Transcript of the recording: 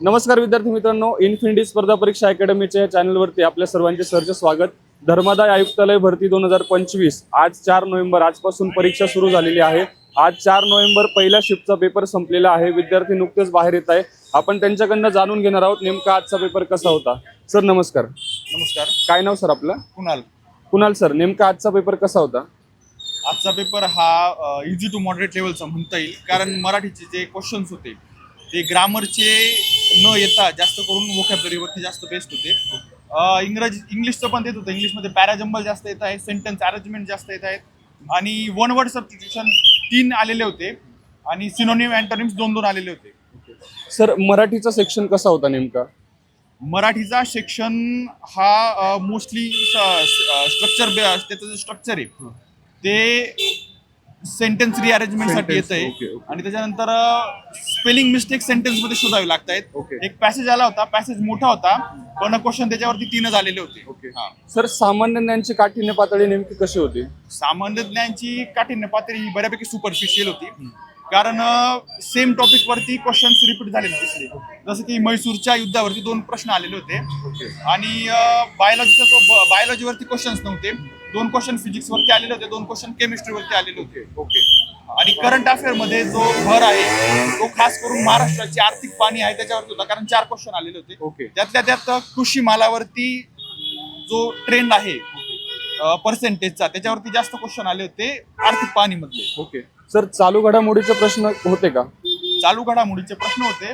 नमस्कार विद्यार्थी मित्रांनो इन्फिनिटी स्पर्धा परीक्षा अकॅडमीच्या या चॅनलवरती आपल्या सर्वांचे सरचे स्वागत. धर्मादाय आयुक्तालय भरती दोन हजार पंचवीस आज चार नोव्हेंबर आजपासून परीक्षा सुरू झालेली आहे. आज चार नोव्हेंबर पहिल्या शिफ्टचा पेपर संपलेला आहे. विद्यार्थी नुकतेच बाहेर येत आहे. आपण त्यांच्याकडनं जाणून घेणार आहोत नेमका आजचा पेपर कसा होता. सर नमस्कार. नमस्कार. काय नाव सर आपलं? कुणाल. कुणाल सर नेमका आजचा पेपर कसा होता? आजचा पेपर हा इझी टू मॉडरेट लेवलचा म्हणता येईल. कारण मराठीचे जे क्वेश्चन्स होते ते ग्रामरचे न येता जास्त करून वोकॅबलरीवरती जास्त बेस्ट होते. इंग्रजी इंग्लिशचं पण देत होतं. इंग्लिशमध्ये पॅराजंबल जास्त येत आहे सेंटेन्स अरेंजमेंट जास्त येत आहेत. आणि वन वर्ड सबस्टिट्यूशन तीन आलेले होते. आणि सिनोनिम अँटोनिम्स दोन दोन आलेले होते. सर मराठीचा सेक्शन कसा होता नेमका? मराठीचा सेक्शन हा मोस्टली स्ट्रक्चर त्याचं जे स्ट्रक्चर आहे ते सेंटेन्स रिअरेंजमेंटसाठी Sentence, येत आहे okay. आणि त्याच्यानंतर स्पेलिंग मिस्टेक सेंटेन्समध्ये शोधावे लागत आहेत Okay. एक पॅसेज आला होता पॅसेज मोठा होता पण क्वेश्चन त्याच्यावरती तीनच आलेले होते Okay. हा. सर सामान्य ज्ञानची काठीण्य पातळी नेमकी कशी होती सामान्य ज्ञानची काठिण्य पातळी ही बऱ्यापैकी सुपरफिशियल होती कारण सेम टॉपिक वरती क्वेश्चन्स रिपीट झालेले दिसले. जसं की म्हैसूरच्या युद्धावरती दोन प्रश्न आलेले होते. आणि बायोलॉजीचा जो बायोलॉजीवरती क्वेश्चन्स नव्हते. दोन क्वेश्चन फिजिक्स वरती आलेले होते दोन क्वेश्चन केमिस्ट्रीवरती आलेले होते. ओके आणि करंट अफेअरमध्ये जो भर आहे तो खास करून महाराष्ट्राची आर्थिक पाणी आहे त्याच्यावरती होता. कारण चार क्वेश्चन आलेले होते. ओके. त्यातल्या त्यात कृषी मालावरती जो ट्रेंड आहे पर्सेंटेजचा त्याच्यावरती जास्त क्वेश्चन आले होते आर्थिक पाणी मधले ओके सर चालू घडामोडीचे प्रश्न होते का? चालू घडामोडीचे प्रश्न होते.